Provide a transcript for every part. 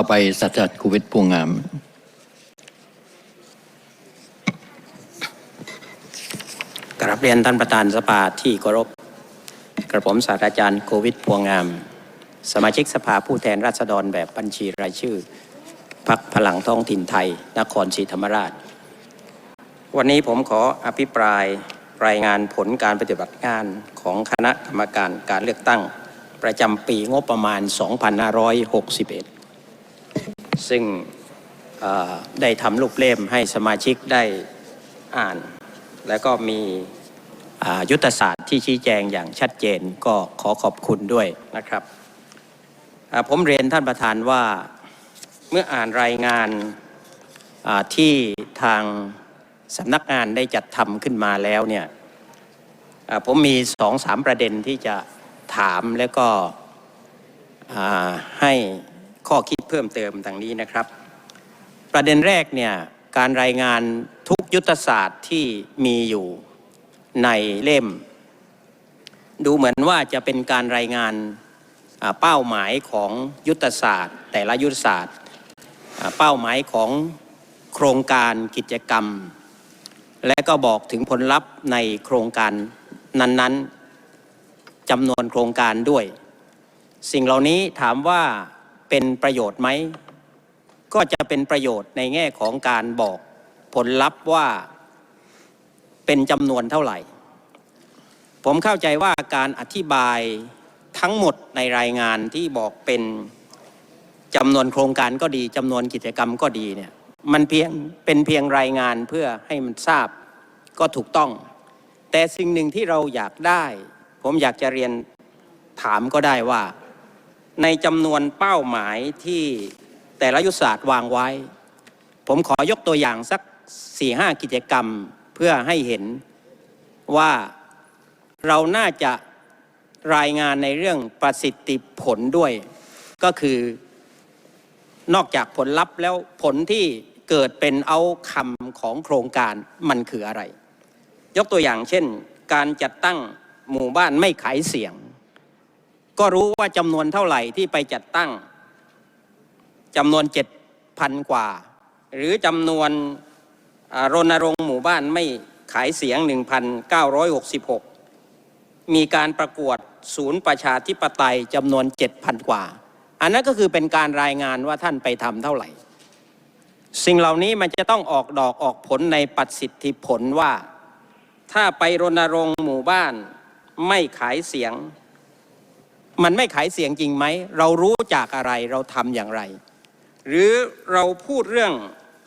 ต่อไปศาสตราจารย์คูวิทพวงงาม กราบเรียนท่านประธานสภาที่เคารพ กระผมศาสตราจารย์โควิดพวงงาม สมาชิกสภาผู้แทนราษฎรแบบบัญชีรายชื่อพักพลังท้องถิ่นไทย นครศรีธรรมราช วันนี้ผมขออภิปรายรายงานผลการปฏิบัติงานของคณะกรรมการการเลือกตั้ง ประจำปีงบประมาณ 2561 ซึ่งได้ทำรูปเล่มให้สมาชิกได้อ่าน แล้วก็มียุทธศาสตร์ที่ชี้แจงอย่างชัดเจนก็ขอขอบคุณด้วยนะครับ ผมเรียนท่านประธานว่าเมื่ออ่านรายงานที่ทางสำนักงานได้จัดทำขึ้นมาแล้วเนี่ยผมมีสองสามประเด็นที่จะถามแล้วก็ให้ข้อคิด เพิ่มเติมดังนี้นะครับ ประเด็นแรกเนี่ยการรายงานทุกยุทธศาสตร์ที่มีอยู่ในเล่ม ดูเหมือนว่าจะเป็นการรายงานเป้าหมายของยุทธศาสตร์ แต่ละยุทธศาสตร์ เป้าหมายของโครงการกิจกรรม และก็บอกถึงผลลัพธ์ในโครงการนั้นๆจำนวนโครงการด้วย สิ่งเหล่านี้ถามว่า เป็นประโยชน์ไหม ก็จะเป็นประโยชน์ในแง่ของการบอกผลลัพธ์ว่าเป็นจำนวนเท่าไหร่ ผมเข้าใจว่าการอธิบายทั้งหมดในรายงานที่บอกเป็นจำนวนโครงการก็ดีจำนวนกิจกรรมก็ดีเนี่ยมันเพียงเป็นเพียงรายงานเพื่อให้มันทราบก็ถูกต้อง แต่สิ่งหนึ่งที่เราอยากได้ ผมอยากจะเรียนถามก็ได้ว่า ในจำนวนเป้าหมายที่แต่ละยุทธศาสตร์วางไว้ ผมขอยกตัวอย่างสัก4ี่ห้ากิจกรรมเพื่อให้เห็นว่าเราน่าจะรายงานในเรื่องประสิทธิผลด้วย ก็คือนอกจากผลลัพธ์แล้วผลที่เกิดเป็นเอาคำของโครงการมันคืออะไร ยกตัวอย่างเช่น การจัดตั้งหมู่บ้านไม่ขายเสียง ก็รู้ว่าจำนวนเท่าไหร่ที่ไปจัดตั้งจำนวนเจ็ดพันกว่า หรือจำนวนรณรงค์หมู่บ้านไม่ขายเสียง 1,966 มีการประกวดศูนย์ประชาธิปไตยจำนวน 7,000 กว่า อันนั้นก็คือเป็นการรายงานว่าท่านไปทำเท่าไหร่ สิ่งเหล่านี้มันจะต้องออกดอกออกผลในประสิทธิผลว่า ถ้าไปรณรงค์หมู่บ้านไม่ขายเสียง มันไม่ขายเสียงจริงไหม เรารู้จากอะไรเราทำอย่างไร หรือเราพูดเรื่อง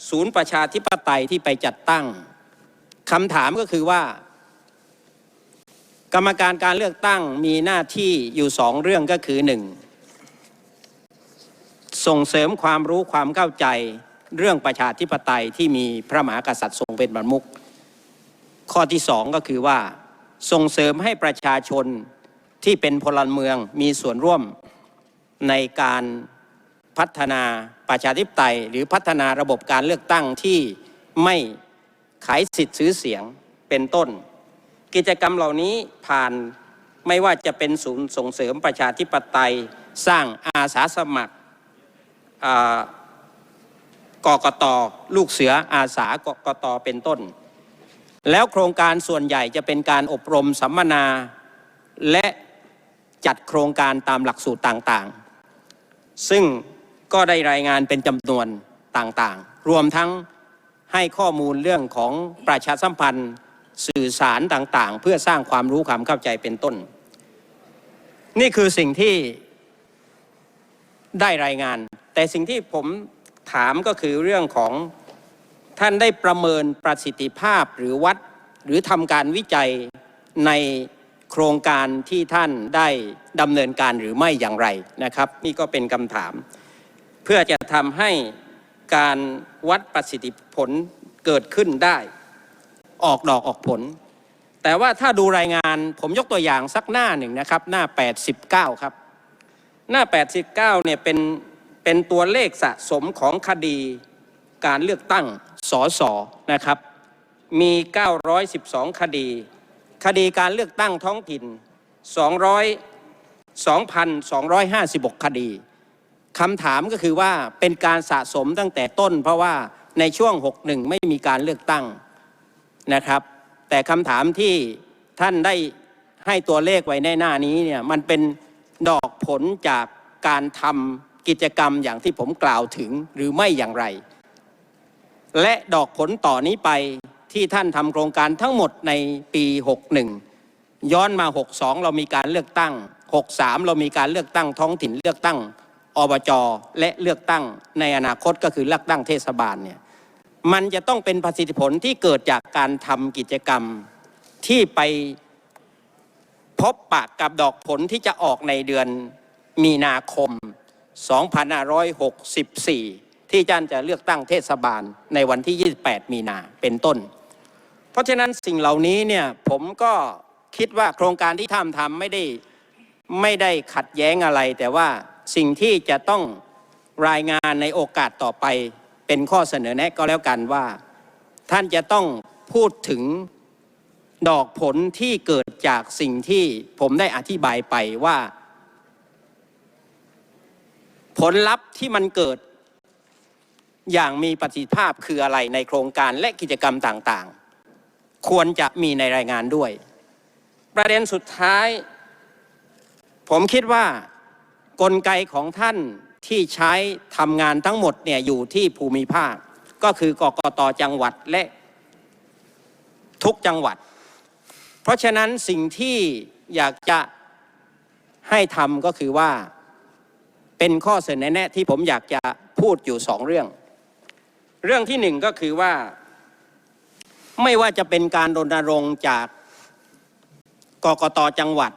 ศูนย์ประชาธิปไตยที่ไปจัดตั้งคำถามก็คือว่า กรรมการการเลือกตั้งมีหน้าที่อยู่สองเรื่องก็คือหนึ่งส่งเสริมความรู้ความเข้าใจเรื่องประชาธิปไตยที่มีพระมหากษัตริย์ทรงเป็นประมุขข้อที่สองก็คือว่าส่งเสริมให้ประชาชน ที่เป็นพลเมืองมีส่วนร่วมในการพัฒนาประชาธิปไตย หรือพัฒนาระบบการเลือกตั้งที่ไม่ขายสิทธิ์ซื้อเสียงเป็นต้น กิจกรรมเหล่านี้ผ่านไม่ว่าจะเป็นศูนย์ส่งเสริมประชาธิปไตยสร้างอาสาสมัครกกตลูกเสืออาสากกตเป็นต้น แล้วโครงการส่วนใหญ่จะเป็นการอบรมสัมมนาและ จัดโครงการตามหลักสูตรต่างๆ ซึ่งก็ได้รายงานเป็นจำนวนต่างๆ รวมทั้งให้ข้อมูลเรื่องของประชาสัมพันธ์สื่อสารต่างๆ เพื่อสร้างความรู้ความเข้าใจเป็นต้น นี่คือสิ่งที่ได้รายงาน แต่สิ่งที่ผมถามก็คือเรื่องของท่านได้ประเมินประสิทธิภาพหรือวัดหรือทำการวิจัยใน โครงการที่ท่านได้ดำเนินการหรือไม่อย่างไรนะครับ นี่ก็เป็นคำถาม เพื่อจะทำให้การวัดประสิทธิผลเกิดขึ้นได้ ออกดอกออกผล แต่ว่าถ้าดูรายงานผมยกตัวอย่างสักหน้าหนึ่งนะครับ หน้า 89 ครับ หน้า 89เนี่ยเป็นเป็นตัวเลขสะสมของคดีการเลือกตั้งสสนะครับ มี 912 คดี คดีการเลือกตั้งท้องถิ่น 200 2,256 คดีคำถามก็คือว่าเป็นการสะสมตั้งแต่ต้น เพราะว่าในช่วง 61 ไม่มีการเลือกตั้งนะครับ แต่คำถามที่ท่านได้ให้ตัวเลขไว้ในหน้านี้เนี่ยมันเป็นดอกผลจากการทำกิจกรรมอย่างที่ผมกล่าวถึงหรือไม่อย่างไร และดอกผลต่อนนี้ไป ที่ท่านทำโครงการทั้งหมดในปี 61 ย้อนมา 62 เรามีการเลือกตั้ง 63 เรามีการเลือกตั้งท้องถิ่นเลือกตั้งอบจและเลือกตั้งในอนาคตก็คือเลือกตั้งเทศบาลเนี่ยมันจะต้องเป็นประสิทธิผลที่เกิดจากการทำกิจกรรมที่ไปพบปะกับดอกผลที่จะออกในเดือนมีนาคม 2564 ที่ท่านจะเลือกตั้งเทศบาลในวันที่ 28 มีนาเป็นต้น เพราะฉะนั้นสิ่งเหล่านี้เนี่ยผมก็คิดว่าโครงการที่ทำทำไม่ได้ไม่ได้ขัดแย้งอะไร แต่ว่าสิ่งที่จะต้องรายงานในโอกาสต่อไปเป็นข้อเสนอแนะก็แล้วกันว่า ท่านจะต้องพูดถึงดอกผลที่เกิดจากสิ่งที่ผมได้อธิบายไปว่า ผลลัพธ์ที่มันเกิดอย่างมีประสิทธิภาพคืออะไรในโครงการและกิจกรรมต่างๆ ควรจะมีในรายงานด้วย ประเด็นสุดท้าย ผมคิดว่ากลไกของท่านที่ใช้ทำงานทั้งหมดเนี่ยอยู่ที่ภูมิภาค ก็คือกกตจังหวัดและทุกจังหวัด เพราะฉะนั้นสิ่งที่อยากจะให้ทำก็คือว่าเป็นข้อเสนอแนะที่ผมอยากจะพูดอยู่สองเรื่อง เรื่องที่หนึ่งก็คือว่า ไม่ว่าจะเป็นการรณรงค์จากกกตจังหวัด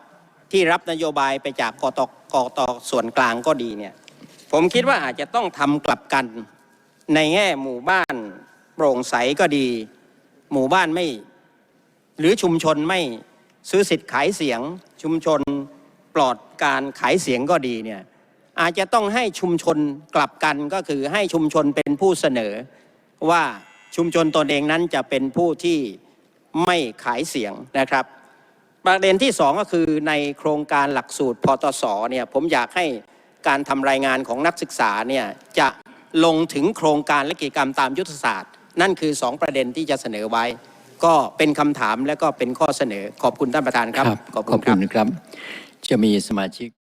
ที่รับนโยบายไปจากกตกตส่วนกลางก็ดีเนี่ย ผมคิดว่าอาจจะต้องทำกลับกันในแง่หมู่บ้านโปร่งใสก็ดี หมู่บ้านไม่ หรือชุมชนไม่ซื้อสิทธิ์ขายเสียง ชุมชนปลอดการขายเสียงก็ดีเนี่ยอาจจะต้องให้ชุมชนกลับกันก็คือให้ชุมชนเป็นผู้เสนอว่า ชุมชนตนเองนั้นจะเป็นผู้ที่ไม่ขายเสียงนะครับ ประเด็นที่สองก็คือในโครงการหลักสูตรพตสเนี่ยผมอยากให้การทำรายงานของนักศึกษาเนี่ยจะลงถึงโครงการและกิจกรรมตามยุทธศาสตร์ นั่นคือสองประเด็นที่จะเสนอไว้ ก็เป็นคำถามและก็เป็นข้อเสนอขอบคุณท่านประธานครับ ขอบคุณครับ จะมีสมาชิก